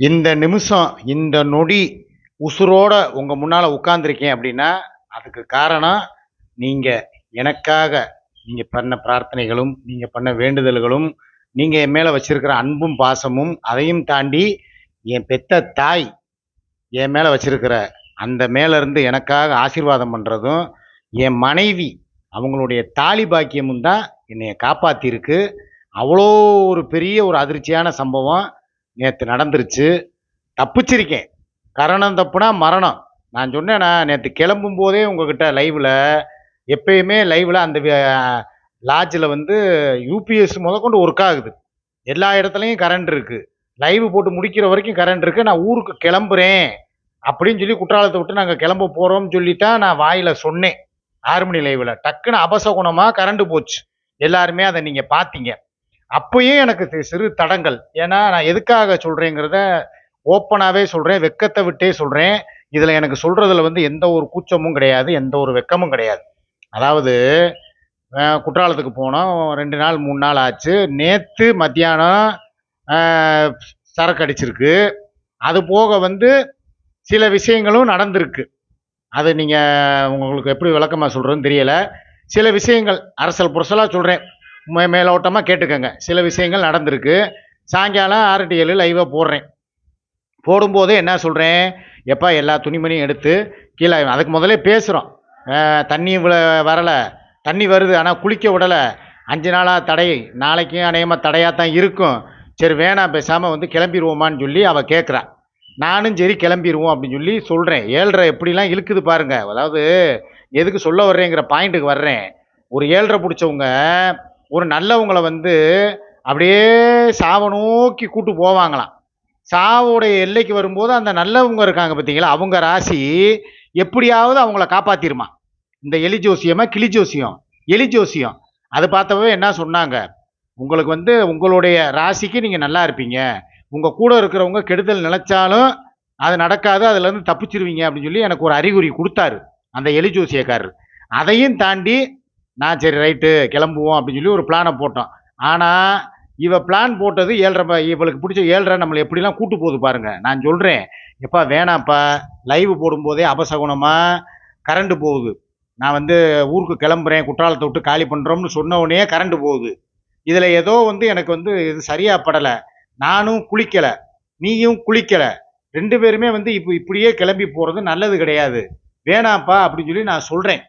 இந்த நிமிஷம் இந்த நொடி உசுரோட உங்கள் முன்னால் உட்காந்துருக்கேன் அப்படின்னா அதுக்கு காரணம் நீங்கள் எனக்காக நீங்கள் பண்ண பிரார்த்தனைகளும் நீங்கள் பண்ண வேண்டுதல்களும் நீங்கள் என் மேலே வச்சுருக்கிற அன்பும் பாசமும் அதையும் தாண்டி என் பெத்த தாய் என் மேலே வச்சுருக்கிற அந்த மேலேருந்து எனக்காக ஆசீர்வாதம் பண்ணுறதும் என் மனைவி அவங்களுடைய தாலி பாக்கியமும் தான் என்னையை காப்பாற்றிருக்கு அவ்வளோ ஒரு பெரிய ஒரு அதிர்ச்சியான சம்பவம். நேற்று நடந்துருச்சு. தப்பிச்சிருக்கேன். கரணம் தப்புனா மரணம். நான் சொன்னேனா நேற்று கிளம்பும் போதே உங்ககிட்ட லைவில் எப்பயுமே லைவில் அந்த லாட்ஜில் வந்து யூபிஎஸ் முதற்கொண்டு ஒர்க் ஆகுது. எல்லா இடத்துலையும் கரண்ட் இருக்குது லைவ் போட்டு முடிக்கிற வரைக்கும் கரண்ட் இருக்குது நான் ஊருக்கு கிளம்புறேன். அப்படின்னு சொல்லி குற்றாலத்தை விட்டு நாங்கள் கிளம்ப போகிறோம்னு சொல்லித்தான் நான் வாயில் சொன்னேன். ஆறு மணி லைவில் டக்குன்னு அபசகுணமாக கரண்ட் போச்சு. எல்லாருமே அதை நீங்கள் பார்த்தீங்க அப்பயும் எனக்கு சிறு தடங்கள். ஏன்னா நான் எதுக்காக சொல்கிறேங்கிறத ஓப்பனாகவே சொல்கிறேன் வெக்கத்தை விட்டே சொல்கிறேன் இதில் எனக்கு சொல்கிறதுல வந்து எந்த ஒரு கூச்சமும் கிடையாது எந்த ஒரு வெக்கமும் கிடையாது. அதாவது குற்றாலத்துக்கு போனோம் ரெண்டு நாள் மூணு நாள் ஆச்சு. நேற்று மத்தியானம் சரக்கு அடிச்சிருக்கு. அது போக வந்து சில விஷயங்களும் நடந்திருக்கு. அது நீங்கள் உங்களுக்கு எப்படி விளக்கமாக சொல்கிறதுன்னு தெரியலை. சில விஷயங்கள் அரசல் புரசலாக சொல்கிறேன் மே மேலோட்டமாக கேட்டுக்கோங்க. சில விஷயங்கள் நடந்திருக்கு. சாயங்காலம் ஆர்டிஎல் லைவாக போடுறேன். போடும்போது என்ன சொல்கிறேன் எப்பா எல்லா துணிமணியும் எடுத்து கீழே அதுக்கு முதல்ல பேசுகிறோம் தண்ணி இவ்வளோ வரலை. தண்ணி வருது ஆனால் குளிக்க விடலை. அஞ்சு நாளாக தடை. நாளைக்கும் அநேகமாக தடையாக தான் இருக்கும். சரி வேணாம் பேசாமல் வந்து கிளம்பிடுவோமான்னு சொல்லி அவள் கேட்குறா நானும் சரி கிளம்பிடுவோம் அப்படின்னு சொல்லி சொல்கிறேன் ஏழ்ரை எப்படிலாம் இழுக்குது பாருங்கள் அதாவது எதுக்கு சொல்ல வர்றேங்கிற பாயிண்ட்டுக்கு வர்றேன். ஒரு ஏழ்ரை பிடிச்சவங்க ஒரு நல்லவங்களை வந்து அப்படியே சாவை நோக்கி கூட்டு போவாங்களாம். சாவோடைய எல்லைக்கு வரும்போது அந்த நல்லவங்க இருக்காங்க பார்த்தீங்களா? அவங்க ராசி எப்படியாவது அவங்கள காப்பாத்திருமா? இந்த எலி ஜோசியமா கிளி ஜோசியம்? எலி ஜோசியம். அது பார்த்தவே என்ன சொன்னாங்க? உங்களுக்கு வந்து உங்களுடைய ராசிக்கு நீங்கள் நல்லா இருப்பீங்க. உங்கள் கூட இருக்கிறவங்க கெடுதல் நினைச்சாலும் அது நடக்காது அதுலேருந்து தப்பிச்சிருவீங்க அப்படின்னு சொல்லி எனக்கு ஒரு அறிகுறி கொடுத்தாரு அந்த எலி ஜோசியக்காரர். அதையும் தாண்டி நான் சரி ரைட்டு கிளம்புவோம் அப்படின்னு சொல்லி ஒரு பிளானை போட்டோம் ஆனால் இவ பிளான் போட்டது ஏழ்ரை இவளுக்கு பிடிச்ச ஏழ்ரை நம்மளை எப்படிலாம் கூட்டு போகுது பாருங்க. நான் சொல்கிறேன் எப்பா வேணாம்ப்பா. லைவ் போடும்போதே அபசகுணமாக கரண்ட்டு போகுது. நான் வந்து ஊருக்கு கிளம்புறேன் குற்றாலத்தை விட்டு காலி பண்ணுறோம்னு சொன்னவுடனே கரண்ட்டு போகுது. இதில் ஏதோ வந்து எனக்கு வந்து இது சரியாக படலை. நானும் குளிக்கலை. நீயும் குளிக்கலை. ரெண்டு பேருமே வந்து இப்போ இப்படியே கிளம்பி போகிறது நல்லது கிடையாது. வேணாம்ப்பா அப்படின்னு சொல்லி நான் சொல்கிறேன்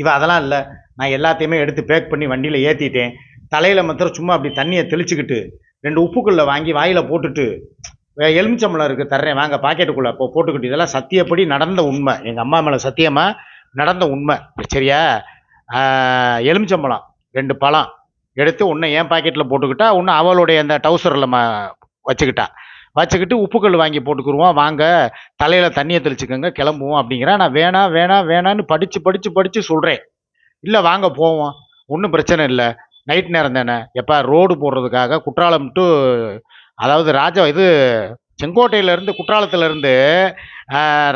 இவன் அதெல்லாம் இல்லை. நான் எல்லாத்தையுமே எடுத்து பேக் பண்ணி வண்டியில் ஏற்றிட்டேன் தலையில் மாத்திரம் சும்மா அப்படி தண்ணியை தெளிச்சுக்கிட்டு ரெண்டு உப்புக்குள்ள வாங்கி வாயில் போட்டுட்டு எலுமிச்சம்பளம் எலுமிச்சம்பழம் இருக்குது தர்றேன். வாங்க பாக்கெட்டுக்குள்ளே இப்போ போட்டுக்கிட்டு. இதெல்லாம் சத்தியப்படி நடந்த உண்மை. எங்கள் அம்மா மேலே சத்தியமாக நடந்த உண்மை. சரியா? எலுமிச்சம்பழம் ரெண்டு பழம் எடுத்து ஒன்று என் பாக்கெட்டில் போட்டுக்கிட்டா ஒன்று அவளுடைய அந்த டவுசரில் ம வச்சுக்கிட்டா. வச்சுக்கிட்டு உப்புக்கல் வாங்கி போட்டுக்குருவோம். வாங்க தலையில் தண்ணியை தெளிச்சுக்கோங்க கிளம்புவோம் அப்படிங்கிறேன் நான் வேணாம் வேணாம் வேணான்னு படித்து படித்து படித்து சொல்கிறேன் இல்லை வாங்க போவோம். ஒன்றும் பிரச்சனை இல்லை. நைட் நேரம் தானே. எப்போ ரோடு போடுறதுக்காக குற்றாலம் டு அதாவது ராஜா இது செங்கோட்டையிலேருந்து குற்றாலத்துலேருந்து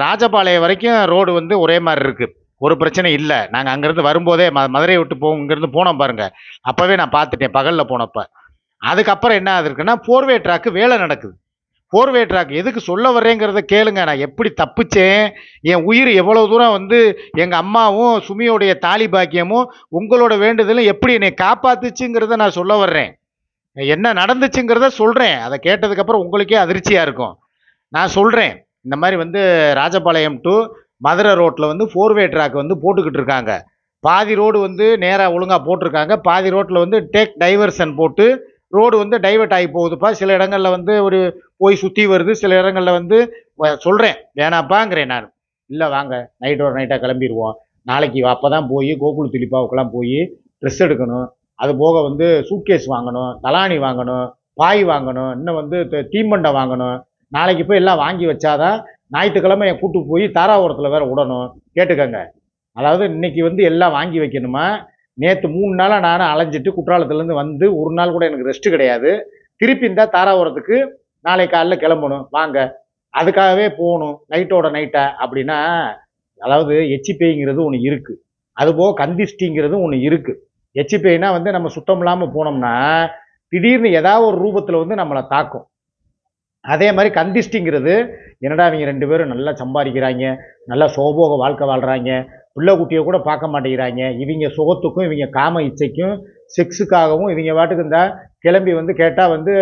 ராஜபாளையம் வரைக்கும் ரோடு வந்து ஒரே மாதிரி இருக்குது ஒரு பிரச்சனை இல்லை. நாங்கள் அங்கேருந்து வரும்போதே ம மதுரையை விட்டு போ இங்கேருந்து போனோம் பாருங்கள் அப்போவே நான் பார்த்துட்டேன் பகலில் போனப்போ. அதுக்கப்புறம் என்ன ஆகுதுருக்குன்னா ஃபோர்வே ட்ராக்கு வேலை நடக்குது. ஃபோர்வே ட்ராக் எதுக்கு சொல்ல வர்றேங்கிறத கேளுங்க. நான் எப்படி தப்பிச்சேன்? என் உயிர் எவ்வளோ தூரம் வந்து எங்கள் அம்மாவும் சுமியோடைய தாலி பாக்கியமும் உங்களோட வேண்டுதலும் எப்படி என்னை காப்பாத்துச்சுங்கிறத நான் சொல்ல வர்றேன். என்ன நடந்துச்சுங்கிறத சொல்கிறேன் அதை கேட்டதுக்கப்புறம் உங்களுக்கே அதிர்ச்சியாக இருக்கும். நான் சொல்கிறேன் இந்த மாதிரி வந்து ராஜபாளையம் டு மதுரை ரோட்டில் வந்து ஃபோர்வே ட்ராக் வந்து போட்டுக்கிட்டு இருக்காங்க. பாதி ரோடு வந்து நேராக ஒழுங்காக போட்டிருக்காங்க. பாதி ரோட்டில் வந்து டேக் டைவர்ஷன் போட்டு ரோடு வந்து டைவர்ட் ஆகி போகுதுப்பா. சில இடங்களில் வந்து ஒரு போய் சுற்றி வருது. சில இடங்களில் வந்து சொல்கிறேன் வேணாப்பாங்கிறேன் நான். இல்லை வாங்க. நைட்டோட நைட்டாக கிளம்பிடுவோம் நாளைக்கு அப்போ தான் போய் கோகுல் திலிப்பாவுக்கெல்லாம் போய் ட்ரெஸ் எடுக்கணும். அது போக வந்து சூட்கேஸ் வாங்கணும் தலானி வாங்கணும் பாய் வாங்கணும் இன்னும் வந்து த- தீம்பண்டை வாங்கணும். நாளைக்கு போய் எல்லாம் வாங்கி வச்சாதான் ஞாயிற்றுக்கிழமை என் கூட்டு போய் தாராபுரத்தில் வேற விடணும் கேட்டுக்கங்க. அதாவது இன்னைக்கு வந்து எல்லாம் வாங்கி வைக்கணுமா? நேற்று மூணு நாளாக நானும் அலைஞ்சிட்டு குற்றாலத்துலேருந்து வந்து ஒரு நாள் கூட எனக்கு ரெஸ்ட் கிடையாது. திருப்பி இந்த தாராபுரத்துக்கு நாளை காலைல கிளம்பணும். வாங்க. அதுக்காகவே போகணும். நைட்டோட நைட்டா அப்படின்னா அதாவது எச்சிப்பேய்ங்கிறது ஒன்று இருக்குது அதுபோக கந்திஷ்டிங்கிறதும் ஒன்று இருக்குது எச்சிப்பேய்னா வந்து நம்ம சுத்தம் இல்லாமல் போனோம்னா திடீர்னு ஏதாவது ஒரு ரூபத்தில் வந்து நம்மளை தாக்கும். அதே மாதிரி கந்திஷ்டிங்கிறது என்னடா இவங்க ரெண்டு பேரும் நல்லா சம்பாதிக்கிறாங்க நல்லா சோபோக வாழ்க்கை வாழ்கிறாங்க பிள்ளை குட்டியை கூட பார்க்க மாட்டேங்கிறாங்க. இவங்க சுகத்துக்கும் இவங்க காம இச்சைக்கும் செக்ஸுக்காகவும் இவங்க பாட்டுக்கு இந்த கிளம்பி வந்து கேட்டால் வந்து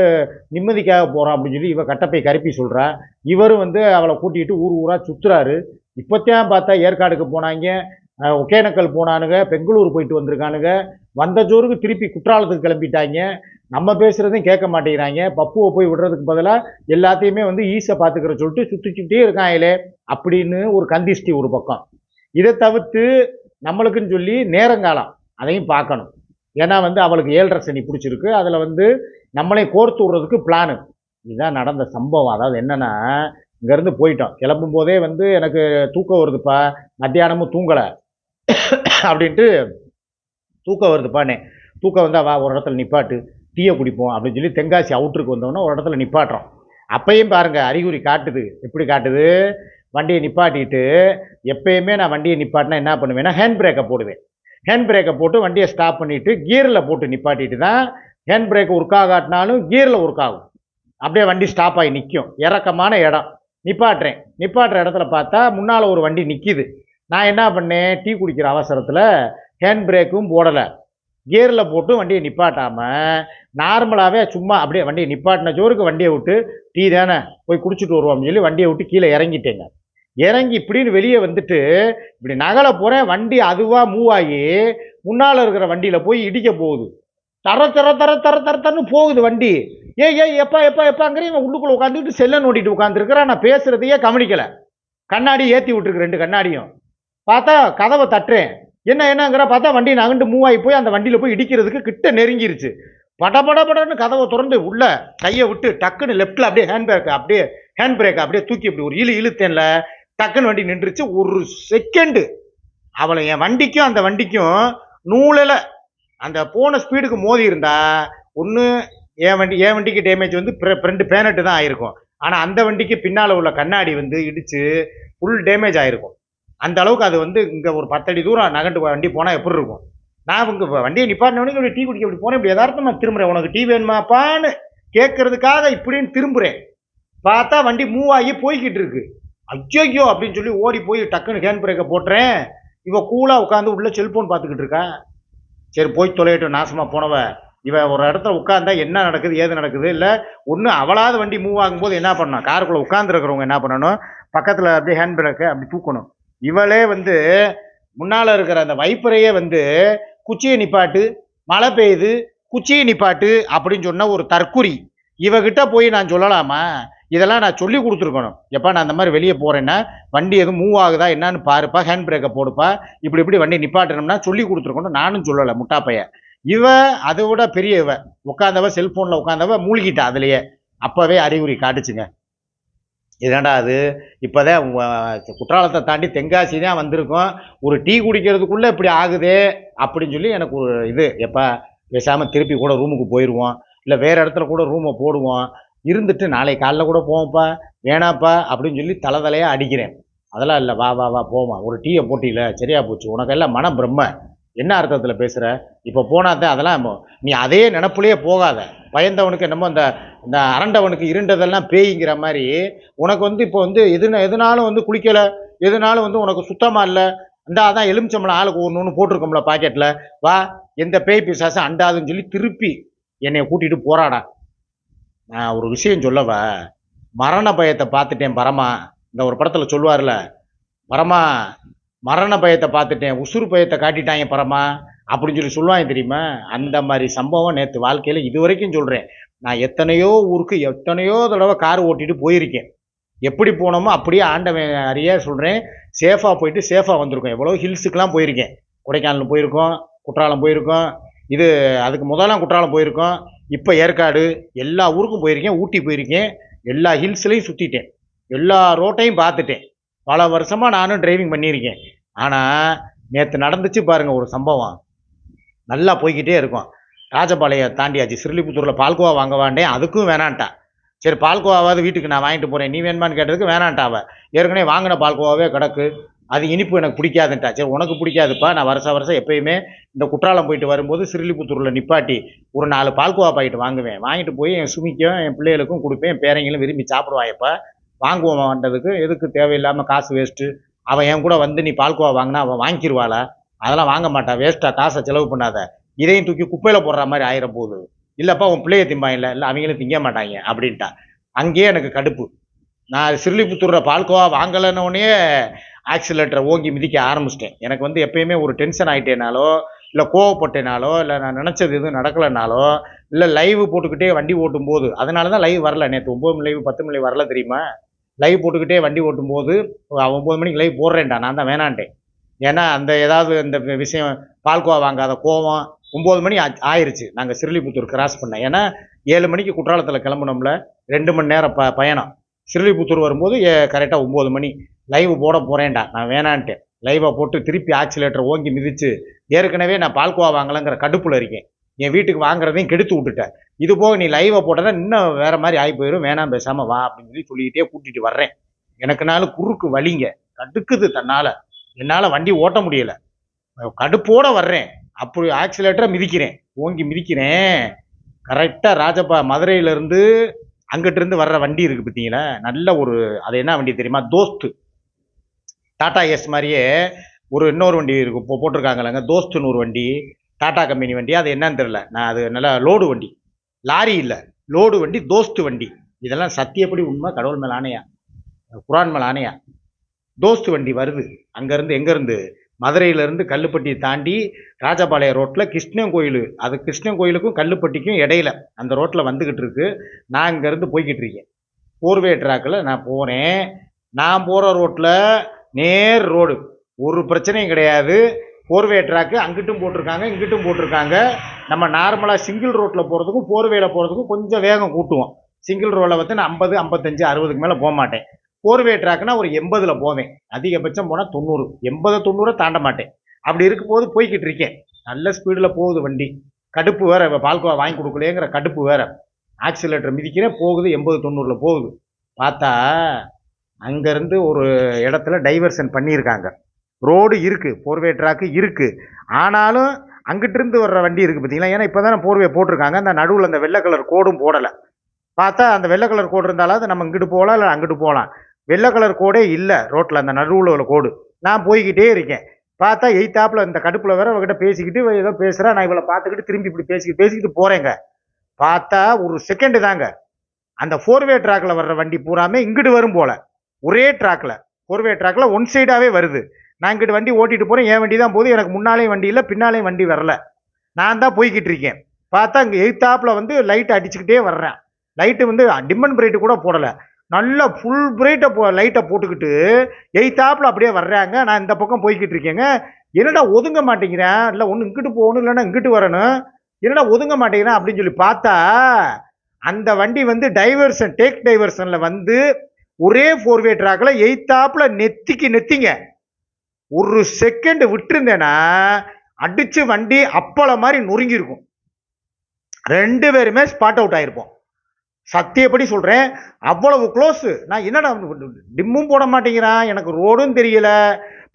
நிம்மதிக்காக போகிறோம் அப்படின்னு சொல்லி இவ கட்டப்பை கருப்பி சொல்கிறா இவரும் வந்து அவளை கூட்டிகிட்டு ஊர் ஊராக சுற்றுறாரு இப்போத்தான் பார்த்தா ஏற்காடுக்கு போனாங்க. ஒகேனக்கல் போனானுங்க. பெங்களூர் போயிட்டு வந்திருக்கானுங்க. வந்த ஜோருக்கு திருப்பி குற்றாலத்துக்கு கிளம்பிட்டாங்க. நம்ம பேசுகிறதையும் கேட்க மாட்டேங்கிறாங்க. பப்புவை போய் விடுறதுக்கு பதிலாக எல்லாத்தையுமே வந்து ஈஸை பார்த்துக்கிற சொல்லிட்டு சுற்றிச்சுட்டே இருக்காங்களே அப்படின்னு ஒரு கந்திஷ்டி ஒரு பக்கம். இதை தவிர்த்து நம்மளுக்குன்னு சொல்லி நேரங்காலம் அதையும் பார்க்கணும். ஏன்னா வந்து அவளுக்கு ஏழரை சனி பிடிச்சிருக்கு. அதில் வந்து நம்மளே கோர்த்து விடுறதுக்கு பிளானு இதுதான் நடந்த சம்பவம். அதாவது என்னன்னா இங்கேருந்து போயிட்டோம். கிளம்பும் போதே வந்து எனக்கு தூக்கம் வருதுப்பா. மத்தியானமும் தூங்கலை. அப்படின்ட்டு தூக்கம் வருதுப்பானே தூக்கம் வந்தால் வா ஒரு இடத்துல நிப்பாட்டு. டீயை குடிப்போம் அப்படின்னு சொல்லி தென்காசி அவுட்டருக்கு வந்தோன்னே ஒரு இடத்துல நிப்பாட்டுறோம். அப்பையும் பாருங்க அறிகுறி காட்டுது. எப்படி காட்டுது? வண்டியை நிப்பாட்டிட்டு எப்பயுமே நான் வண்டியை நிப்பாட்டினா என்ன பண்ணுவேன்னா ஹேண்ட் பிரேக்கை போடுவேன். ஹேண்ட் பிரேக்கை போட்டு வண்டியை ஸ்டாப் பண்ணிவிட்டு கியரில் போட்டு நிப்பாட்டிட்டு தான் ஹேண்ட் பிரேக் ஒர்க் ஆகாட்டினாலும் கியரில் ஒர்க் ஆகும். அப்படியே வண்டி ஸ்டாப் ஆகி நிற்கும் இறக்கமான இடம். நிப்பாட்டுறேன். நிப்பாட்டுற இடத்துல பார்த்தா முன்னால் ஒரு வண்டி நிற்கிது நான் என்ன பண்ணேன்? டீ குடிக்கிற அவசரத்தில் ஹேண்ட் பிரேக்கும் போடலை. கியரில் போட்டு வண்டியை நிப்பாட்டாமல் நார்மலாகவே சும்மா அப்படியே வண்டியை நிப்பாட்டின ஜோருக்கு வண்டியை விட்டு டீ தானே போய் குடிச்சிட்டு வருவோம்னு சொல்லி வண்டியை விட்டு கீழே இறங்கிட்டேங்க. இறங்கி இப்படின்னு வெளியே வந்துட்டு இப்படி நகலை போகிறேன் வண்டி அதுவாக மூவ் ஆகி முன்னால் இருக்கிற வண்டியில் போய் இடிக்க போகுது. தர தர தர தர தர தரன்னு போகுது வண்டி. ஏய் ஏய் எப்பா எப்பா எப்பாங்கிற இவன் உள்ளுக்குள்ளே உட்காந்துட்டு செல்லை நோட்டிட்டு உட்காந்துருக்கிறான் நான் பேசுகிறதையே கவனிக்கலை. கண்ணாடி ஏற்றி விட்டுருக்கு ரெண்டு கண்ணாடியும். பார்த்தா கதவை தட்டுறேன். என்ன என்னங்கிற பார்த்தா வண்டி நகண்டு மூவ் ஆகி போய் அந்த வண்டியில் போய் இடிக்கிறதுக்கு கிட்ட நெருங்கிருச்சு. பட பட படன்னு கதவை திறந்து உள்ள கையை விட்டு டக்குன்னு லெஃப்ட்டில் அப்படியே ஹேண்ட் பிரேக் அப்படியே ஹேண்ட் பிரேக் அப்படியே தூக்கி இப்படி ஒரு இழு இழுத்தேன்ல. டக்குன்னு வண்டி நின்றுச்சு. ஒரு செகண்டு அவளை என் வண்டிக்கும் அந்த வண்டிக்கும் நூலில். அந்த போன ஸ்பீடுக்கு மோதி இருந்தா ஒன்று என் வண்டி என் வண்டிக்கு டேமேஜ் வந்து ரெண்டு பேனட்டு தான் ஆயிருக்கும். ஆனால் அந்த வண்டிக்கு பின்னால் உள்ள கண்ணாடி வந்து இடித்து ஃபுல் டேமேஜ் ஆகிருக்கும் அந்த அளவுக்கு அது வந்து இங்கே ஒரு பத்தடி தூரம் நகண்டு வண்டி போனால் எப்படி இருக்கும்? நான் இங்கே வண்டியை நிப்பாட்டினவனே இப்படி டீ குடிக்க இப்படி போனேன் இப்படி யதார்த்தமா திரும்புறேன். உனக்கு டீ வேணுமாப்பான்னு கேட்கறதுக்காக இப்படின்னு திரும்புகிறேன் பார்த்தா வண்டி மூவ் ஆகி போய்கிட்டு இருக்கு. ஐயோ அப்படின்னு சொல்லி ஓடி போய் டக்குன்னு ஹேண்ட் பிரேக்கை போட்டுறேன். இவன் கூலாக உட்காந்து உள்ளே செல்ஃபோன் பார்த்துக்கிட்டு இருக்கான் சரி போய் தொலையட்டும் நாசமாக போனவ. இவன் ஒரு இடத்துல உட்காந்தா என்ன நடக்குது ஏது நடக்குது? இல்லை ஒன்று அவளாவது வண்டி மூவ் ஆகும்போது என்ன பண்ணணும்? காருக்குள்ளே உட்காந்துருக்கிறவங்க என்ன பண்ணணும்? பக்கத்தில் அப்படியே ஹேண்ட் பிரேக்கை அப்படி தூக்கணும். இவளே வந்து முன்னால் இருக்கிற அந்த வைப்பரையே வந்து குச்சியை நிப்பாட்டு மழை பெய்யுது குச்சியை நிப்பாட்டு அப்படின்னு சொன்ன ஒரு தற்குறி இவகிட்ட போய் நான் சொல்லலாமா? இதெல்லாம் நான் சொல்லி கொடுத்துருக்கணும். எப்பா நான் அந்த மாதிரி வெளியே போகிறேன்னா வண்டி எதுவும் மூவ் ஆகுதா என்னன்னு பாருப்பா ஹேண்ட் பிரேக்கை போடுப்பா இப்படி இப்படி வண்டி நிப்பாட்டணும்னா சொல்லி கொடுத்துருக்கணும் நானும் சொல்லலை முட்டாப்பைய. இவ அதை விட பெரிய இவ. உட்காந்தவ செல்ஃபோனில் உட்காந்தவ மூழ்கிட்டா அதுலேயே. அப்போவே அறிகுறி காட்டுச்சுங்க. இதாண்டா அது? இப்போதான் குற்றாலத்தை தாண்டி தென்காசி தான் வந்திருக்கோம். ஒரு டீ குடிக்கிறதுக்குள்ளே இப்படி ஆகுதே அப்படின்னு சொல்லி எனக்கு ஒரு இது எப்பா பேசாமல் திருப்பி கூட ரூமுக்கு போயிடுவோம் இல்லை வேறு இடத்துல கூட ரூமை போடுவோம். இருந்துட்டு நாளை காலைல கூட போவோம்ப்பா வேணாப்பா அப்படின்னு சொல்லி தலை தலையாக அடிக்கிறேன். அதெல்லாம் இல்லை வா வா வா போமா ஒரு டீயை போட்டியில் சரியா போச்சு. உனக்கெல்லாம் மன பிரம்ம என்ன அர்த்தத்தில் பேசுகிற இப்போ போனாதான் அதெல்லாம் நீ அதே நினப்புலையே போகாத. பயந்தவனுக்கு என்னமோ அந்த இந்த அரண்டவனுக்கு இருண்டதெல்லாம் பேய்ங்கிற மாதிரி உனக்கு வந்து இப்போ வந்து எதுனா எதுனாலும் வந்து குளிக்கலை எதுனாலும் வந்து உனக்கு சுத்தமாக இல்லை இந்த அதான் எலுமிச்சம்பளம் ஆளுக்கு ஒன்று ஒன்று போட்டிருக்கோம்ல பாக்கெட்டில் வா எந்த பேய் பிசாசம் அண்டாதுன்னு சொல்லி திருப்பி என்னை கூட்டிகிட்டு போராடா நான் ஒரு விஷயம் சொல்லவா? மரண பயத்தை பார்த்துட்டேன் பரமா. இந்த ஒரு படத்தில் சொல்லுவார்ல பரமா மரண பயத்தை பார்த்துட்டேன் உசுறு பயத்தை காட்டிட்டாங்க பரமா அப்படின்னு சொல்லி சொல்லுவாங்க தெரியுமா? அந்த மாதிரி சம்பவம் நேற்று வாழ்க்கையில் இது வரைக்கும் சொல்கிறேன் நான் எத்தனையோ ஊருக்கு எத்தனையோ தடவை கார் ஓட்டிட்டு போயிருக்கேன். எப்படி போனோமோ அப்படியே ஆண்டவன் அறிய சொல்கிறேன் சேஃபாக போயிட்டு சேஃபாக வந்திருக்கோம். எவ்வளோ ஹில்ஸுக்கெலாம் போயிருக்கேன். கொடைக்கானல் போயிருக்கோம் குற்றாலம் போயிருக்கோம். இது அதுக்கு முதலாம் குற்றாலம் போயிருக்கோம். இப்போ ஏற்காடு எல்லா ஊருக்கும் போயிருக்கேன் ஊட்டி போயிருக்கேன் எல்லா ஹில்ஸ்லையும் சுற்றிட்டேன் எல்லா ரோட்டையும் பார்த்துட்டேன். பல வருஷமாக நானும் டிரைவிங் பண்ணியிருக்கேன். ஆனால் நேற்று நடந்துச்சு பாருங்கள் ஒரு சம்பவம். நல்லா போய்கிட்டே இருக்கும். ராஜபாளையம் தாண்டியாச்சு. சிறுலிபுத்தூரில் பால்கோவா வாங்க வேண்டேன். அதுக்கும் வேணான்ட்டா. சரி பால்கோவாவது வீட்டுக்கு நான் வாங்கிட்டு போகிறேன் நீ வேணுமான்னு கேட்டதுக்கு வேணான்ட்டாவ ஏற்கனவே வாங்கின பால்கோவாவே கிடக்கு. அது இனிப்பு எனக்கு பிடிக்காதுன்ட்டா. சரி உனக்கு பிடிக்காதுப்பா. நான் வருஷம் வருஷம் எப்பயுமே இந்த குற்றாலம் போயிட்டு வரும்போது சிறுலிபுத்தூரில் நிப்பாட்டி ஒரு நாலு பால்கோவா பாக்கெட் வாங்குவேன். வாங்கிட்டு போய் என் சுமிக்கும் என் பிள்ளைகளுக்கும் கொடுப்பேன். என் பேரங்களும் விரும்பி சாப்பிடுவாயப்பா. வாங்குவோம்ன்றதுக்கு எதுக்கு தேவையில்லாமல் காசு வேஸ்ட்டு அவன் என் கூட வந்து நீ பால்கோவா வாங்கினா அவன் வாங்கிடுவாள அதெல்லாம் வாங்க மாட்டான் வேஸ்ட்டாக காசை செலவு பண்ணாத. இதையும் தூக்கி குப்பையில் போடுற மாதிரி ஆயிரம் போகுது இல்லைப்பா உன் பிள்ளைய திம்பான். இல்லை இல்லை அவங்களும் திங்க மாட்டாங்க அப்படின்ட்டா. அங்கேயே எனக்கு கடுப்பு. நான் சிறுலிபுத்தூரில் பால்கோவா வாங்கலைன்னொடனே ஆக்சிலேட்டரை ஓங்கி மிதிக்க ஆரம்பிச்சிட்டேன். எனக்கு வந்து எப்பயுமே ஒரு டென்ஷன் ஆகிட்டேனாலோ இல்லை கோவப்பட்டேனாலோ இல்லை நான் நினச்சது எதுவும் நடக்கலைனாலோ இல்லை லைவ் போட்டுக்கிட்டே வண்டி ஓட்டும் போது அதனால தான் லைவ் வரல நேற்று ஒம்பது லைவ் பத்து மணி வரல தெரியுமா? லைவ் போட்டுக்கிட்டே வண்டி ஓட்டும் போது ஒம்பது மணிக்கு லைவ் போடுறேன்டா நான் தான் வேணான்ட்டேன். ஏன்னா அந்த ஏதாவது இந்த விஷயம் பால்கோவா வாங்காத கோவம் ஒம்பது மணி ஆ- நாங்கள் சிறுலிபுத்தூர் கிராஸ் பண்ணேன். ஏன்னா ஏழு மணிக்கு குற்றாலத்தில் கிளம்புனோம்ல ரெண்டு மணி நேரம் ப பயணம். சிறுலிபுத்தூர் வரும்போது கரெக்டாக ஒம்பது மணி. லைவ் போட போகிறேன்டா நான் வேணான்ட்டேன் லைவை போட்டு திருப்பி ஆக்சிலேட்டர் ஓங்கி மிதித்து ஏற்கனவே நான் பால்கோவா வாங்கலைங்கிற கடுப்பில் இருக்கேன். என் வீட்டுக்கு வாங்குறதையும் கெடுத்து விட்டுட்டேன். இது போக நீ லைவை போட்டனா இன்னும் வேறு மாதிரி ஆகி போயிடும் வேணாம் பேசாமல் வா அப்படின்னு சொல்லி சொல்லிக்கிட்டே கூட்டிகிட்டு வர்றேன். எனக்குனாலும் குறுக்கு வலிங்க கடுக்குது தன்னால். என்னால் வண்டி ஓட்ட முடியலை. கடுப்போட வர்றேன். அப்படி ஆக்சிலேட்டரை மிதிக்கிறேன். ஓங்கி மிதிக்கிறேன். கரெக்டாக ராஜப்பா மதுரையிலேருந்து அங்கிட்டிருந்து வர்ற வண்டி இருக்குது பார்த்தீங்களா நல்ல ஒரு அது என்ன வண்டி தெரியுமா? தோஸ்து. டாடா எஸ் மாதிரியே ஒரு இன்னொரு வண்டி இருக்கு இப்போ தோஸ்து தோஸ்துன்னு ஒரு வண்டி டாடா கம்பெனி வண்டி அது என்னன்னு தெரில நான் அது நல்லா லோடு வண்டி. லாரி இல்லை. லோடு வண்டி தோஸ்து வண்டி. இதெல்லாம் சத்தியப்படி உண்மை கடவுள் மேல ஆணையா? குரான் மேல ஆணையா? தோஸ்து வண்டி வருது. அங்கேருந்து எங்கேருந்து? மதுரையிலேருந்து கல்லுப்பட்டியை தாண்டி ராஜபாளையம் ரோட்டில் கிருஷ்ணன் கோயில். அது கிருஷ்ணன் கோயிலுக்கும் கல்லுப்பட்டிக்கும் இடையில அந்த ரோட்டில் வந்துக்கிட்டு இருக்கு. நான் இங்கேருந்து போய்கிட்டு இருக்கேன். போர்வே ட்ராக்கில் நான் போகிறேன் நான் போகிற ரோட்டில் நேர் ரோடு. ஒரு பிரச்சனையும் கிடையாது. போர்வே ட்ராக்கு அங்கிட்டும் போட்டிருக்காங்க இங்கிட்டும் போட்டிருக்காங்க. நம்ம நார்மலாக சிங்கிள் ரோட்டில் போகிறதுக்கும் ஃபோர்வேயில் போகிறதுக்கும் கொஞ்சம் வேகம் கூட்டுவோம். சிங்கிள் ரோடில் வந்து நான் ஐம்பது ஐம்பத்தஞ்சு அறுபதுக்கு மேலே போக மாட்டேன். போர்வே ட்ராக்னா ஒரு எண்பதில் போவேன். அதிகபட்சம் போனால் தொண்ணூறு. எண்பது தொண்ணூறை தாண்ட மாட்டேன். அப்படி இருக்கும்போது போய்கிட்டு இருக்கேன். நல்ல ஸ்பீடில் போகுது வண்டி. கடுப்பு வேற இப்ப பால்கோவா வாங்கி கொடுக்கலையேங்கிற கடுப்பு வேற. ஆக்சிலேட்டர் மிதிக்கிறேன் போகுது எண்பது தொண்ணூறில் போகுது. பார்த்தா அங்கேருந்து ஒரு இடத்துல டைவர்ஷன் பண்ணியிருக்காங்க. ரோடு இருக்குது போர்வே ட்ராக்கு இருக்குது ஆனாலும் அங்கிட்டிருந்து வர்ற வண்டி இருக்குது பார்த்தீங்களா ஏன்னா இப்போ தானே போர்வே போட்டிருக்காங்க. அந்த நடுவில் அந்த வெள்ளை கலர் கோடும் போடலை. பார்த்தா அந்த வெள்ளை கலர் கோடு இருந்தாலும் அது நம்ம இங்கிட்டு போகலாம் இல்லை அங்கிட்டு போகலாம். வெள்ளை கலர் கோடே இல்லை ரோட்டில் அந்த நடுவில் உள்ள கோடு நான் போய்கிட்டே இருக்கேன். பார்த்தா எய்த்தாப்பில் இந்த கடுப்பில் வேற அவகிட்ட பேசிக்கிட்டு ஏதோ பேசுகிறேன் நான் இவளை பார்த்துக்கிட்டு திரும்பி இப்படி பேசிக்கிட்டு பேசிக்கிட்டு போகிறேங்க பார்த்தா ஒரு செகண்டு தாங்க. அந்த ஃபோர்வே ட்ராக்கில் வர்ற வண்டி பூராமே இங்கிட்டு வரும் போல். ஒரே ட்ராக்கில் ஃபோர்வே ட்ராக்கில் ஒன் சைடாகவே வருது. நான் இங்கிட்டு வண்டி ஓட்டிட்டு போகிறேன் என் வண்டி தான் போகுது எனக்கு முன்னாலேயும் வண்டி இல்லை பின்னாலேயும் வண்டி வரல. நான் தான் போய்கிட்டு இருக்கேன். பார்த்தா இங்கே எய்த்தாப்பில் வந்து லைட் அடிச்சுக்கிட்டே வர்றேன். லைட்டு வந்து டிம்மன் பிரைட்டு கூட போடலை. நல்லா ஃபுல் பிரைட்டை போ லைட்டை போட்டுக்கிட்டு எய்த்தாப்பில் அப்படியே வர்றாங்க. நான் இந்த பக்கம் போய்கிட்டு இருக்கேங்க. என்னடா ஒதுங்க மாட்டேங்கிறேன் இல்லை ஒன்று இங்கிட்டு போகணும் இல்லைன்னா இங்கிட்டு வரணும். என்னடா ஒதுங்க மாட்டேங்கிறேன் அப்படின்னு சொல்லி பார்த்தா அந்த வண்டி வந்து டைவர்ஷன் டேக் டைவர்ஷனில் வந்து ஒரே ஃபோர்வே ட்ராக்கில் எய்த்தாப்பில் நெத்திக்கு நெத்திங்க. ஒரு செகண்ட் விட்டுருந்தேன்னா அடிச்சு வண்டி அப்பள மாதிரி நொறுங்கியிருக்கும். ரெண்டு பேருமே ஸ்பாட் அவுட் ஆயிருப்போம். சத்தியப்படி சொல்கிறேன் அவ்வளவு க்ளோஸு நான் என்னடா டிம்மும் போட மாட்டேங்கிறான் எனக்கு ரோடும் தெரியல.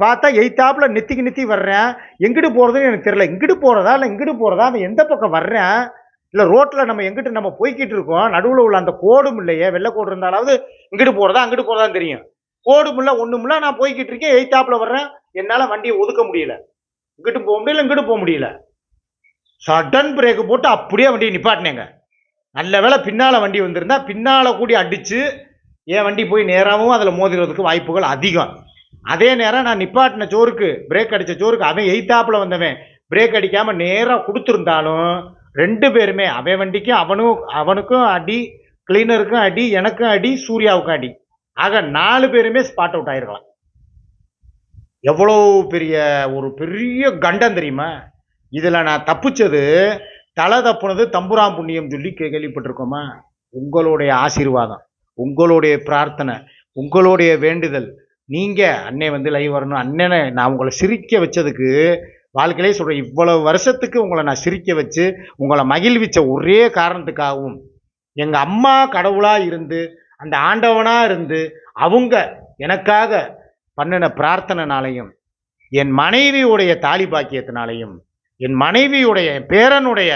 பார்த்தா எய்த்தாப்பில் நெத்திக்கு நெத்தி வர்றேன். எங்கிட்டு போகிறதுன்னு எனக்கு தெரியல. இங்கிட்டு போகிறதா இல்லை இங்கிட்டு போகிறதா அவன் எந்த பக்கம் வர்றேன்? இல்லை ரோட்டில் நம்ம எங்கிட்டு நம்ம போய்கிட்டு இருக்கோம் நடுவில் உள்ள அந்த கோடும் இல்லையே வெள்ளை கோடு இருந்தாலாவது இங்கிட்டு போகிறதா அங்கிட்டு போகிறதா தெரியும். கோடும் இல்லை ஒன்றும் இல்லை நான் போய்கிட்டு இருக்கேன் எயித்தாப்பில் வர்றேன் என்னால் வண்டியை ஒதுக்க முடியல. இங்கிட்டு போக முடியல இங்கிட்டு போக முடியல. சடன் பிரேக்கு போட்டு அப்படியே வண்டியை நிப்பாட்டினேங்க. நல்ல வேளை பின்னால் வண்டி வந்திருந்தா பின்னால் கூடி அடித்து என் வண்டி போய் நேராகவும் அதில் மோதிடுறதுக்கு வாய்ப்புகள் அதிகம். அதே நேரம் நான் நிப்பாட்டின சோறுக்கு பிரேக் அடித்த சோறுக்கு அவன் எய்த்தாப்பில் வந்தவன் பிரேக் அடிக்காமல் நேராக கொடுத்துருந்தாலும் ரெண்டு பேருமே அவன் வண்டிக்கும் அவனும் அவனுக்கும் அடி கிளீனருக்கும் அடி எனக்கும் அடி சூர்யாவுக்கும் அடி. ஆக நாலு பேருமே ஸ்பாட் அவுட் ஆயிருக்கலாம். எவ்வளோ பெரிய ஒரு பெரிய கண்டம் தெரியுமா? இதில் நான் தப்பிச்சது தலை தப்புனது தம்புரான் புண்ணியம் சொல்லி கே- கேள்விப்பட்டிருக்கோமா? உங்களுடைய ஆசீர்வாதம் உங்களுடைய பிரார்த்தனை உங்களுடைய வேண்டுதல். நீங்கள் அண்ணே வந்து லைவ் வரணும். அண்ணனை நான் உங்களை சிரிக்க வச்சதுக்கு வாழ்க்கையிலே சொல்கிறேன் இவ்வளவு வருஷத்துக்கு உங்களை நான் சிரிக்க வச்சு உங்களை மகிழ்விச்ச ஒரே காரணத்துக்காகவும் எங்கள் அம்மா கடவுளாக இருந்து அந்த ஆண்டவனாக இருந்து அவங்க எனக்காக பண்ணின பிரார்த்தனைனாலையும் என் மனைவியுடைய தாலி பாக்கியத்தினாலையும் என் மனைவியுடைய என் பேரனுடைய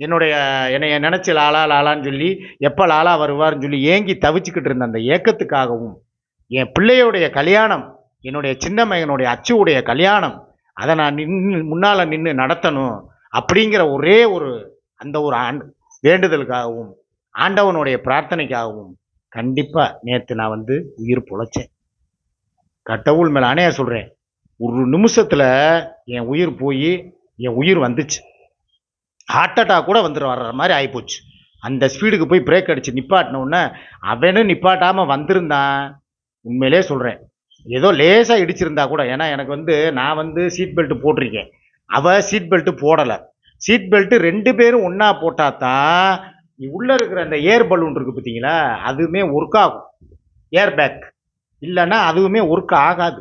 என்னுடைய என்னைய நினச்சி லாலா லாலான்னு சொல்லி எப்போ லாலா வருவார்னு சொல்லி ஏங்கி தவிச்சுக்கிட்டு இருந்த அந்த ஏக்கத்துக்காகவும் என் பிள்ளையுடைய கல்யாணம் என்னுடைய சின்ன மகனுடைய அச்சுவுடைய கல்யாணம் அதை நான் நின்று முன்னால் நின்று நடத்தணும் அப்படிங்கிற ஒரே ஒரு அந்த ஒரு ஆண் வேண்டுதலுக்காகவும் ஆண்டவனுடைய பிரார்த்தனைக்காகவும் கண்டிப்பாக நேற்று நான் வந்து உயிர் பொழைச்சேன். கடவுள் மேலே அணையா சொல்கிறேன் ஒரு நிமிஷத்தில் என் உயிர் போய் என் உயிர் வந்துச்சு. ஹார்ட் அட்டாக் கூட வந்துட்டு வர்ற மாதிரி ஆகிப்போச்சு அந்த ஸ்பீடுக்கு போய் பிரேக் அடிச்சு நிப்பாட்டின அவனும் நிப்பாட்டாமல் வந்திருந்தான். உண்மையிலே சொல்கிறேன் ஏதோ லேசாக இடிச்சிருந்தா கூட ஏன்னா எனக்கு வந்து நான் வந்து சீட் பெல்ட் போட்டிருக்கேன். அவள் சீட் பெல்ட்டு போடலை. சீட் பெல்ட்டு ரெண்டு பேரும் ஒன்றா போட்டால் தான் உள்ளே இருக்கிற அந்த ஏர் பலூன் இருக்குது பார்த்தீங்களா அதுவுமே ஒர்க் ஆகும். ஏர் பேக் இல்லைன்னா அதுவுமே ஒர்க் ஆகாது.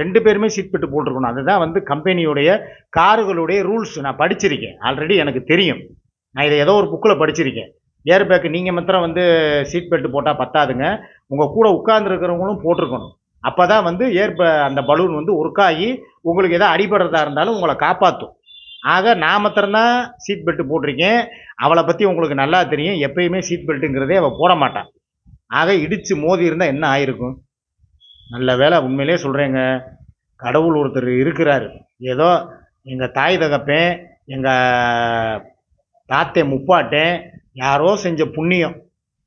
ரெண்டு பேருமே சீட் பெல்ட் போட்டிருக்கணும். அதுதான் வந்து கம்பெனியுடைய கார்களுடைய ரூல்ஸ் நான் படிச்சிருக்கேன். ஆல்ரெடி எனக்கு தெரியும். நான் இதை ஏதோ ஒரு புக்கில் படிச்சிருக்கேன். ஏர் பேக் நீங்கள் மாத்திரம் வந்து சீட் பெல்ட் போட்டால் பத்தாதுங்க. உங்கள் கூட உட்கார்ந்துருக்கிறவங்களும் போட்டிருக்கணும். அப்போ தான் வந்து ஏர் அந்த பலூன் வந்து ஒர்க் ஆகி உங்களுக்கு எதாவது அடிபடுறதா இருந்தாலும் உங்களை காப்பாற்றும் ஆக நான் மாத்திரம்தான் சீட் பெல்ட்டு போட்டிருக்கேன். அவளை பற்றி உங்களுக்கு நல்லா தெரியும். எப்பயுமே சீட் பெல்ட்டுங்கிறதே அவள் போட மாட்டான் ஆக இடித்து மோதி இருந்தால் என்ன ஆயிருக்கும்? நல்ல வேலை உண்மையிலே சொல்கிறேங்க கடவுள் ஒருத்தர் இருக்கிறாரு. ஏதோ எங்கள் தாய் தகப்பேன் எங்கள் தாத்தே முப்பாட்டேன் யாரோ செஞ்ச புண்ணியம்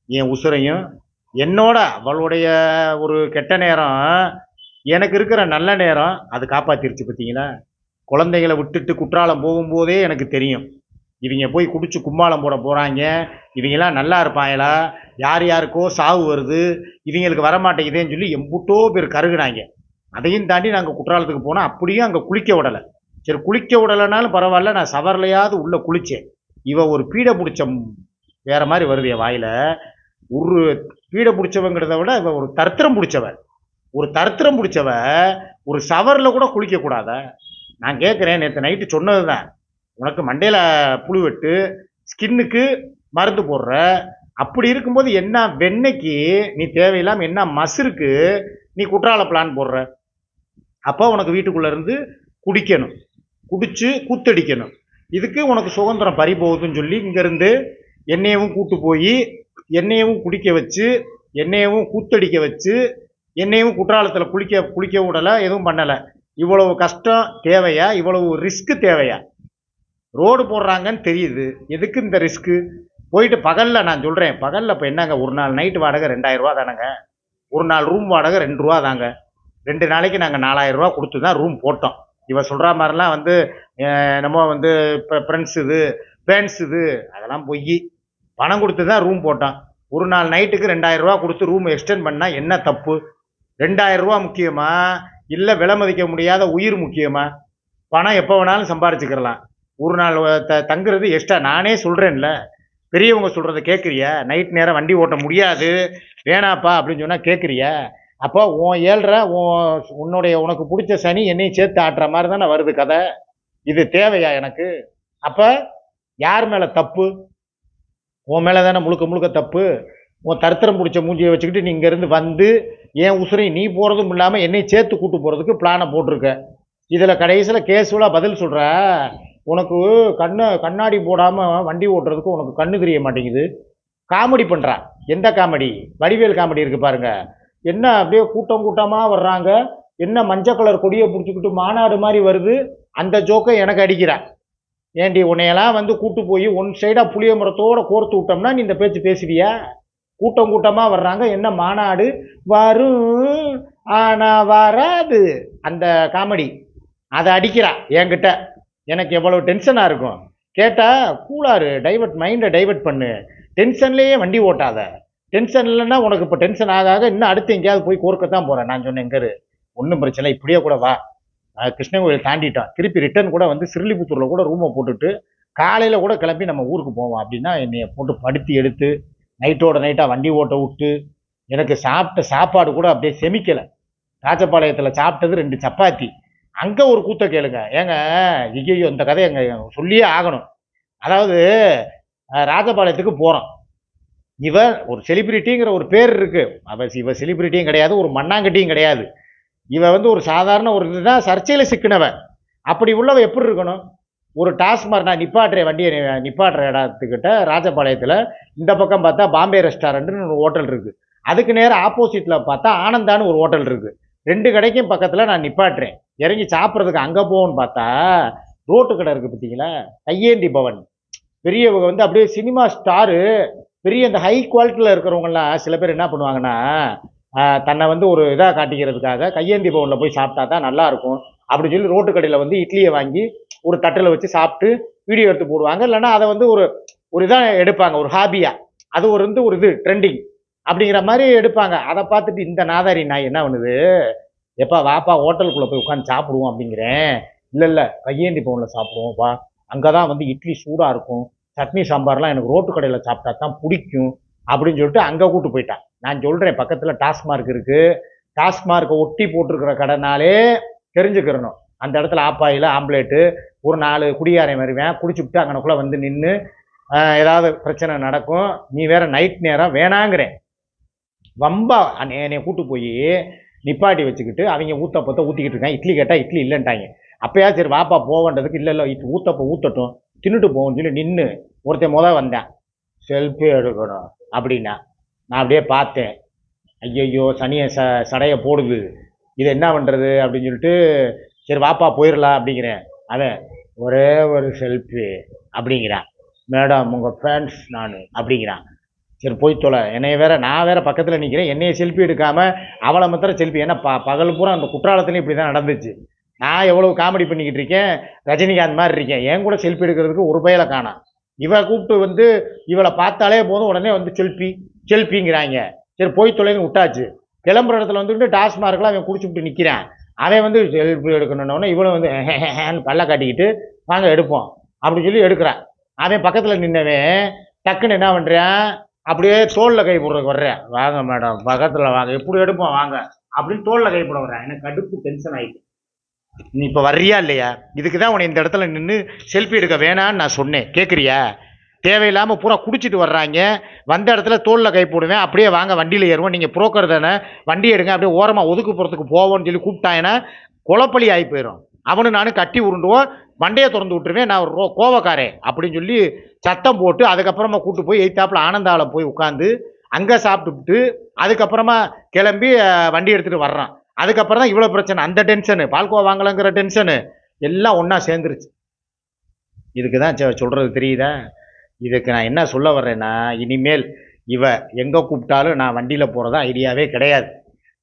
என் உசுரையும் என்னோட அவளுடைய ஒரு கெட்ட நேரம் எனக்கு இருக்கிற நல்ல நேரம் அது காப்பாத்திருச்சு பார்த்தீங்களா குழந்தைகளை விட்டுட்டு குற்றாலம் போகும்போதே எனக்கு தெரியும். இவங்க போய் குடிச்சு கும்மாளம் போட போகிறாங்க இவங்கெல்லாம் நல்லா இருப்பாங்களா? யார் யாருக்கோ சாவு வருது? இவங்களுக்கு வரமாட்டேங்குதேன்னு சொல்லி எம்புட்டோ பேர் கருகுனாங்க. அதையும் தாண்டி நாங்கள் குற்றாலத்துக்கு போனால் அப்படியும் அங்கே குளிக்க விடலை. சரி குளிக்க விடலைனாலும் பரவாயில்ல நான் சவர்லையாவது உள்ளே குளித்தேன் இவ ஒரு பீடை பிடிச்ச வேறு மாதிரி வருது என் வாயில். ஒரு பீடை பிடிச்சவங்கிறத விட இவன் ஒரு தரத்திரம் பிடிச்சவ ஒரு தரத்திரம் பிடிச்சவ ஒரு சவரில் கூட குளிக்கக்கூடாத நான் கேட்குறேன் நேற்று நைட்டு சொன்னது தான் உனக்கு மண்டையில் புழு வெட்டு ஸ்கின்னுக்கு மருந்து போடுற. அப்படி இருக்கும்போது என்ன வெண்ணைக்கு நீ தேவையில்லாமல் என்ன மசுருக்கு நீ குற்றால பிளான் போடுற? அப்போ உனக்கு வீட்டுக்குள்ளேருந்து குடிக்கணும். குடித்து கூத்தடிக்கணும். இதுக்கு உனக்கு சுதந்திரம் பறி போகுதுன்னு சொல்லி இங்கேருந்து என்னையவும் கூட்டு போய் என்னையவும் குடிக்க வச்சு என்னையவும் கூத்தடிக்க வச்சு என்னையும் குற்றாலத்தில் குளிக்க குளிக்க விடலை எதுவும் பண்ணலை. இவ்வளவு கஷ்டம் தேவையா? இவ்வளவு ரிஸ்க்கு தேவையா? ரோடு போடுறாங்கன்னு தெரியுது. எதுக்கு இந்த ரிஸ்க்கு போயிட்டு பகலில் நான் சொல்கிறேன் பகலில் இப்போ என்னங்க? ஒரு நாள் நைட்டு வாடகை ரெண்டாயிரம் தானங்க தானேங்க? ஒரு நாள் ரூம் வாடகை ரெண்டு ரூபா தாங்க. ரெண்டு நாளைக்கு நாங்கள் நாலாயிரம் ரூபா கொடுத்து தான் ரூம் போட்டோம். இவ சொல்கிற மாதிரிலாம் வந்து நம்ம என்னமோ வந்து இப்போ ஃப்ரெண்ட்ஸ் இது ஃபேன்ஸ் இது அதெல்லாம் பொய். பணம் கொடுத்து தான் ரூம் போட்டான். ஒரு நாள் நைட்டுக்கு ரெண்டாயிரரூபா கொடுத்து ரூம் எக்ஸ்டெண்ட் பண்ணால் என்ன தப்பு? ரெண்டாயிரரூவா முக்கியமா? இல்லை விலை மதிக்க முடியாத உயிர் முக்கியமா? பணம் எப்போ வேணாலும் சம்பாரிச்சுக்கிறலாம். ஒரு நாள் த தங்குறது எக்ஸ்ட்ரா நானே சொல்கிறேன்ல பெரியவங்க சொல்கிறத கேட்குறியா நைட் நேரம் வண்டி ஓட்ட முடியாது. வேணாப்பா அப்படின்னு சொன்னால் கேட்குறியா அப்போ உன் ஏழ்ரை உன் உன்னுடைய உனக்கு பிடிச்ச சனி என்னையும் சேர்த்து ஆட்டுற மாதிரி தானே வருது கதை. இது தேவையா எனக்கு? அப்போ யார் மேலே தப்பு? உன் மேலே தானே முழுக்க முழுக்க தப்பு? உன் தருத்திரம் பிடிச்ச மூஞ்சியை வச்சுக்கிட்டு நீ இங்கேருந்து வந்து என் உசுரை நீ போகிறதும் இல்லாமல் என்னை சேர்த்து கூட்டு போகிறதுக்கு பிளானை போட்டிருக்க. இதில் கடைசியில் கேஸுவலாக பதில் சொல்கிற உனக்கு கண்ணை கண்ணாடி போடாமல் வண்டி ஓட்டுறதுக்கு உனக்கு கண்ணு தெரிய மாட்டேங்குது. காமெடி பண்ணுறா எந்த காமெடி? வடிவேல் காமெடி இருக்கு பாருங்க. என்ன அப்படியே கூட்டம் கூட்டமாக வர்றாங்க? என்ன மஞ்சள் கலர் கொடியை பிடிச்சிக்கிட்டு மாநாடு மாதிரி வருது? அந்த ஜோக்கை எனக்கு அடிக்கிறான் ஏண்டி உன்னையெல்லாம் வந்து கூட்டு போய் ஒன் சைடாக புளிய மரத்தோடு கோர்த்து விட்டோம்னா நீ இந்த பேச்சு பேசுவியா? கூட்டம் கூட்டமாக வர்றாங்க. என்ன மாநாடு? வரும் ஆனால் வராது. அந்த காமெடி. அதை அடிக்கிறா என்கிட்ட. எனக்கு எவ்வளோ டென்ஷனாக இருக்கும். கேட்டால் கூலாரு டைவர்ட் மைண்டை டைவர்ட் பண்ணு. டென்ஷன்லேயே வண்டி ஓட்டாத. டென்ஷன் இல்லைன்னா உனக்கு இப்போ டென்ஷன் ஆக ஆக இன்னும் அடுத்து எங்கேயாவது போய் கோர்க்கத்தான் போகிறேன் நான் சொன்னேன் எங்கரு ஒன்றும் பிரச்சனை இப்படியே கூட வா. கிருஷ்ணகோயில் தாண்டிட்டோம் திருப்பி ரிட்டர்ன் கூட வந்து சிறுலிபுத்தூரில் கூட ரூமை போட்டுட்டு காலையில் கூட கிளம்பி நம்ம ஊருக்கு போவோம் அப்படின்னா என்னைய போட்டு படுத்தி எடுத்து நைட்டோட நைட்டாக வண்டி ஓட்ட விட்டு எனக்கு சாப்பிட்ட சாப்பாடு கூட அப்படியே செமிக்கலை. ராஜபாளையத்தில் சாப்பிட்டது ரெண்டு சப்பாத்தி. அங்கே ஒரு கூத்த கேளுங்க. ஏங்க ஐயோ இந்த கதை எங்க சொல்லியே ஆகணும். அதாவது ராஜபாளையத்துக்கு போகிறோம் இவன் ஒரு செலிபிரிட்டிங்கிற ஒரு பேர் இருக்குது அவ இவன் செலிபிரிட்டியும் கிடையாது ஒரு மண்ணாங்கட்டியும் கிடையாது. இவன் வந்து ஒரு சாதாரண ஒரு இதுதான் சர்ச்சையில் சிக்கினவ அப்படி உள்ளவ எப்படி இருக்கணும்? ஒரு டாஸ்மார் நான் நிப்பாட்டுற வண்டியை நிப்பாட்டுற இடத்துக்கிட்ட ராஜபாளையத்தில் இந்த பக்கம் பார்த்தா பாம்பே ரெஸ்டாரண்ட்னு ஒரு ஹோட்டல் இருக்குது அதுக்கு நேரம் ஆப்போசிட்டில் பார்த்தா ஆனந்தான்னு ஒரு ஹோட்டல் இருக்குது ரெண்டு கடைக்கும் பக்கத்தில் நான் நிப்பாட்டுறேன். இறங்கி சாப்பிட்றதுக்கு அங்கே போகணும்னு பார்த்தா ரோட்டு கடை இருக்குது பார்த்தீங்களா? கையேந்தி பவன். பெரியவங்க வந்து அப்படியே சினிமா ஸ்டாரு பெரிய இந்த ஹை குவாலிட்டியில் இருக்கிறவங்கலாம் சில பேர் என்ன பண்ணுவாங்கன்னா தன்னை வந்து ஒரு இதாக காட்டிக்கிறதுக்காக கையேந்தி பவனில் போய் சாப்பிட்டா தான் நல்லாயிருக்கும் அப்படி சொல்லி ரோட்டு கடையில் வந்து இட்லியை வாங்கி ஒரு தட்டில் வச்சு சாப்பிட்டு வீடியோ எடுத்து போடுவாங்க. இல்லைன்னா அதை வந்து ஒரு ஒரு இதாக எடுப்பாங்க ஒரு ஹாபியாக அது ஒரு வந்து ஒரு இது ட்ரெண்டிங் அப்படிங்கிற மாதிரி எடுப்பாங்க. அதை பார்த்துட்டு இந்த நாதாரி நாய் என்ன பண்ணுது? எப்பா வாப்பா ஹோட்டலுக்குள்ளே போய் உட்காந்து சாப்பிடுவோம் அப்படிங்கிறேன். இல்லை இல்லை கையேந்தி பவனில் சாப்பிடுவோம் வா. அங்கே தான் வந்து இட்லி சூடாக இருக்கும். சட்னி சாம்பார்லாம் எனக்கு ரோட்டு கடையில் சாப்பிட்டா தான் பிடிக்கும். அப்படின்னு சொல்லிட்டு அங்கே கூட்டு போயிட்டான். நான் சொல்கிறேன் பக்கத்தில் டாஸ்மார்க் இருக்குது டாஸ்மார்க்கை ஒட்டி போட்டிருக்கிற கடைனாலே தெரிஞ்சுக்கிறணும். அந்த இடத்துல ஆப்பாயில் ஆம்லேட்டு ஒரு நாலு குடியாரை வருவேன் குடிச்சுட்டு அங்கனக்குள்ளே வந்து நின்று ஏதாவது பிரச்சனை நடக்கும் நீ வேற நைட் நேரம் வேணாங்கிறேன். ரொம்ப அன்னை- கூட்டு போய் நிப்பாட்டி வச்சுக்கிட்டு அவங்க ஊத்தப்பத்தை ஊற்றிக்கிட்டு இருக்கேன் இட்லி கேட்டால் இட்லி இல்லைன்ட்டாங்க. அப்பயா சரி வாப்பா போவேன்றதுக்கு இல்லை இல்லை இட்டு ஊத்தப்ப தின்னுட்டு போவோம்னு சொல்லி நின்று ஒருத்தன் முத வந்தேன். செல்ஃபி எடுக்கணும். அப்படின்னா நான் அப்படியே பார்த்தேன். ஐயையோ சனியை ச சடையை போடுது. இது என்ன பண்ணுறது அப்படின்னு சொல்லிட்டு சரி வாப்பா போயிடலாம் அப்படிங்கிறேன். அவன் ஒரே ஒரு செல்ஃபி அப்படிங்கிறான். மேடம் உங்கள் ஃபேன்ஸ் நான் அப்படிங்கிறான். சரி போய் தொலை. என்னைய வேற நான் வேற பக்கத்தில் நிற்கிறேன் என்னைய செல்ஃபி எடுக்காமல் அவளை மாத்திரம் செல்ஃபி ஏன்னா ப பகல் பூரா அந்த குற்றாலத்துலேயும் இப்படி தான் நடந்துச்சு. நான் எவ்வளோ காமெடி பண்ணிக்கிட்டு இருக்கேன்? ரஜினிகாந்த் மாதிரி இருக்கேன். என் கூட செல்ஃபி எடுக்கிறதுக்கு ஒரு பயில காணாம் இவ கூப்பிட்டு வந்து இவளை பார்த்தாலே போதும் உடனே வந்து செல்ஃபி செல்ஃபிங்கிறாங்க. சரி போய் தொலைன்னு விட்டாச்சு. கிளம்புற இடத்துல வந்துட்டு டாஸ்மார்க்கில் அவன் குடிச்சுட்டு நிற்கிறான் அவன் வந்து செல்ஃபி எடுக்கணுன்னே இவனும் வந்து பல்ல காட்டிக்கிட்டு வாங்க எடுப்போம் அப்படி சொல்லி எடுக்கிறான். அவன் பக்கத்தில் நின்னவன் டக்குன்னு என்ன பண்ணுறான் அப்படியே தோளில் கை போடுறதுக்கு வர்றேன். வாங்க மேடம் பக்கத்தில் வாங்க எப்படி எடுப்போம் வாங்க அப்படின்னு தோளில் கை போட வர்றேன். எனக்கு கடுப்பு டென்ஷன் ஆகிட்டு நீ இப்போ வர்றியா இல்லையா? இதுக்கு தான் உன்னை இந்த இடத்துல நின்று செல்ஃபி எடுக்க வேணான்னு நான் சொன்னேன். கேட்குறியா தேவையில்லாமல் பூரா குடிச்சிட்டு வர்றாங்க. வந்த இடத்துல தோளில் கை போடுவேன். அப்படியே வாங்க வண்டியில் ஏறுவோம். நீங்கள் புரோக்கர் தானே. வண்டி எடுங்க அப்படியே ஓரமாக ஒதுக்கு போகிறதுக்கு போவோம்னு சொல்லி கூப்பிட்டாங்கன்னா குழப்பலி ஆகி போயிடும் அவனு நானும் கட்டி உருண்டுவோம். வண்டியை திறந்து விட்டுருவேன். நான் ரோ கோவக்காரன் அப்படின்னு சொல்லி சத்தம் போட்டு அதுக்கப்புறமா கூப்பிட்டு போய் எய்த்தாப்பில் ஆனந்தாவில் போய் உட்காந்து அங்கே சாப்பிட்டுட்டு அதுக்கப்புறமா கிளம்பி வண்டி எடுத்துகிட்டு வர்றான். அதுக்கப்புறம் தான் இவ்வளோ பிரச்சனை. அந்த டென்ஷனு பால்கோவா வாங்கலங்கிற டென்ஷனு எல்லாம் ஒன்றா சேர்ந்துருச்சு. இதுக்கு தான் சொல்கிறது தெரியுதா? இதுக்கு நான் என்ன சொல்ல வர்றேன்னா இனிமேல் இவ எங்கே கூப்பிட்டாலும் நான் வண்டியில் போகிறதா ஐடியாவே கிடையாது.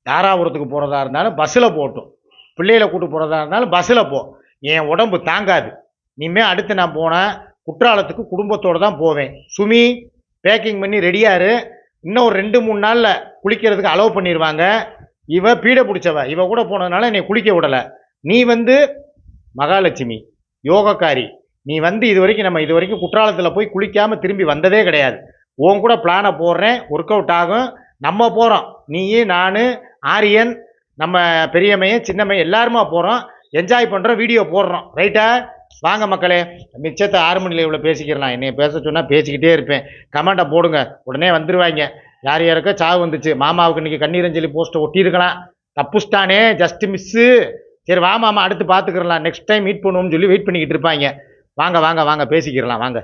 தாராபுரத்துக்கு போகிறதா இருந்தாலும் பஸ்ஸில் போகட்டும். பிள்ளைகளை கூட்டு போகிறதா இருந்தாலும் பஸ்ஸில் போ. என் உடம்பு தாங்காது. இனிமேல் அடுத்து நான் போனேன் குற்றாலத்துக்கு குடும்பத்தோடு தான் போவேன். சுமி பேக்கிங் பண்ணி ரெடியாரு இன்னும் ஒரு ரெண்டு மூணு நாளில் குளிக்கிறதுக்கு அலோவ் பண்ணிடுவாங்க இவ பீடை பிடிச்சவ. இவ கூட போனதுனால என்னை குளிக்க விடலை. நீ வந்து மகாலட்சுமி யோகக்காரி. நீ வந்து இது வரைக்கும் நம்ம இது வரைக்கும் குற்றாலத்தில் போய் குளிக்காமல் திரும்பி வந்ததே கிடையாது. உன் கூட பிளானை போடுறேன். ஒர்க் அவுட் ஆகும். நம்ம போகிறோம் நீ நான் ஆரியன் நம்ம பெரியம்மையன் சின்னம்மையன் எல்லாருமா போகிறோம் என்ஜாய் பண்ணுறோம் வீடியோ போடுறோம். ரைட்டா வாங்க மக்களே. மிச்சத்தை ஆறு மணியில் இவ்வளோ பேசிக்கிறலாம். என்னை பேச சொன்னால் பேசிக்கிட்டே இருப்பேன். கமெண்ட்டை போடுங்க. உடனே வந்துடுவாங்க யார் யாருக்கோ சாவு வந்துச்சு. மாமாவுக்கு இன்னைக்கு கண்ணீரஞ்சலி போஸ்ட்டை ஒட்டியிருக்கலாம். தப்புஸ்டானே ஜஸ்ட் மிஸ்ஸு சரி வா மாமா அடுத்து பார்த்துக்கிறலாம் நெக்ஸ்ட் டைம் மீட் பண்ணுவோம்னு சொல்லி வெயிட் பண்ணிக்கிட்டு இருப்பாங்க. வாங்க வாங்க வாங்க பேசிக்கிறலாம். வாங்க.